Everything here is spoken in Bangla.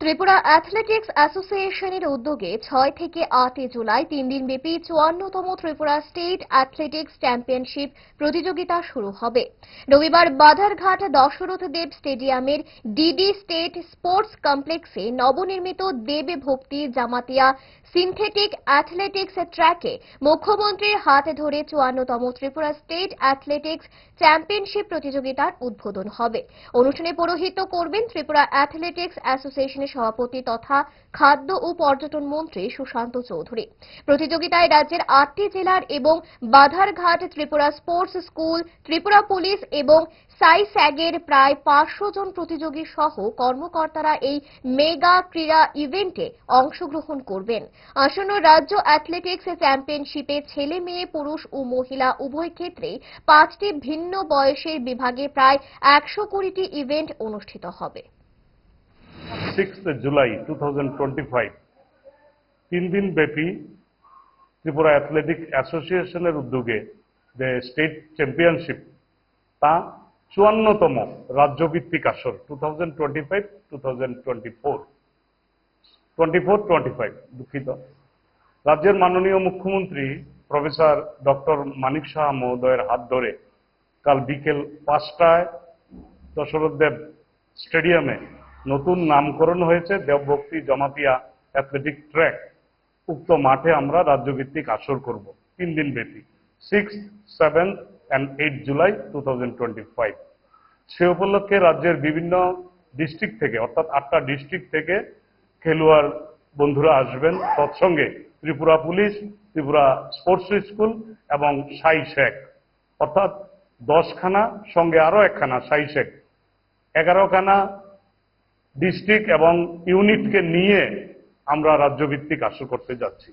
ত্রিপুরা অ্যাথলেটিক্স অ্যাসোসিয়েশনের উদ্যোগে ছয় থেকে আটই জুলাই তিন দিনব্যাপী চুয়ান্নতম ত্রিপুরা স্টেট অ্যাথলেটিক্স চ্যাম্পিয়নশিপ প্রতিযোগিতা শুরু হবে। রবিবার বাধারঘাট দশরথ দেব স্টেডিয়ামের ডিডি স্টেট স্পোর্টস কমপ্লেক্সে নবনির্মিত দেবে ভক্তি জামাতিয়া সিনথেটিক অ্যাথলেটিক্স ট্র্যাকে মুখ্যমন্ত্রীর হাতে ধরে চুয়ান্নতম ত্রিপুরা স্টেট অ্যাথলেটিক্স চ্যাম্পিয়নশিপ প্রতিযোগিতার উদ্বোধন হবে। অনুষ্ঠানে পৌরোহিত্য করবেন ত্রিপুরা অ্যাথলেটিক্স অ্যাসোসিয়েশনের সভাপতি তথা খাদ্য ও পর্যটন মন্ত্রী সুশান্ত চৌধুরী। প্রতিযোগিতায় রাজ্যের আটটি জেলার এবং Badharghat Tripura sports school, Tripura police এবং সাই স্যাগের প্রায় পাঁচশো জন প্রতিযোগী সহ কর্মকর্তারা এই মেগা ক্রীড়া ইভেন্টে অংশগ্রহণ করবেন। আসন্ন রাজ্য অ্যাথলেটিক্স চ্যাম্পিয়নশিপে ছেলে মেয়ে, পুরুষ ও মহিলা উভয় ক্ষেত্রে পাঁচটি ভিন্ন বয়সের বিভাগে প্রায় একশো কুড়িটি ইভেন্ট অনুষ্ঠিত হবে। 6th জুলাই টু তিন দিন ব্যাপী ত্রিপুরা অ্যাথলেটিক অ্যাসোসিয়েশনের উদ্যোগে যে স্টেট চ্যাম্পিয়নশিপ, তা চুয়ান্নতম রাজ্যভিত্তিক আসর two thousand twenty five, two দুঃখিত। রাজ্যের মাননীয় মুখ্যমন্ত্রী প্রফেসর ডক্টর মানিক শাহ মহোদয়ের হাত ধরে কাল বিকেল পাঁচটায় দশরথ দেব স্টেডিয়ামে নতুন নামকরণ হয়েছে দেবভক্তি জমাতিয়া অ্যাথলেটিক ট্র্যাক। উক্ত মাঠে আমরা রাজ্যভিত্তিক আসর করব। তিন দিন ব্যাপী। Six, seven and eight July to say উপলক্ষে রাজ্যের বিভিন্ন ডিস্ট্রিক্ট থেকে, অর্থাৎ আটটা ডিস্ট্রিক্ট থেকে খেলোয়াড় বন্ধুরা আসবেন। তৎসঙ্গে Tripura police, Tripura sports school এবং সাই শেখ। অর্থাৎ দশখানা, সঙ্গে আরও একখানা, সাই শেখ। এগারোখানা ডিস্ট্রিক্ট এবং ইউনিটকে নিয়ে আমরা রাজ্যভিত্তিক আসর করতে যাচ্ছি।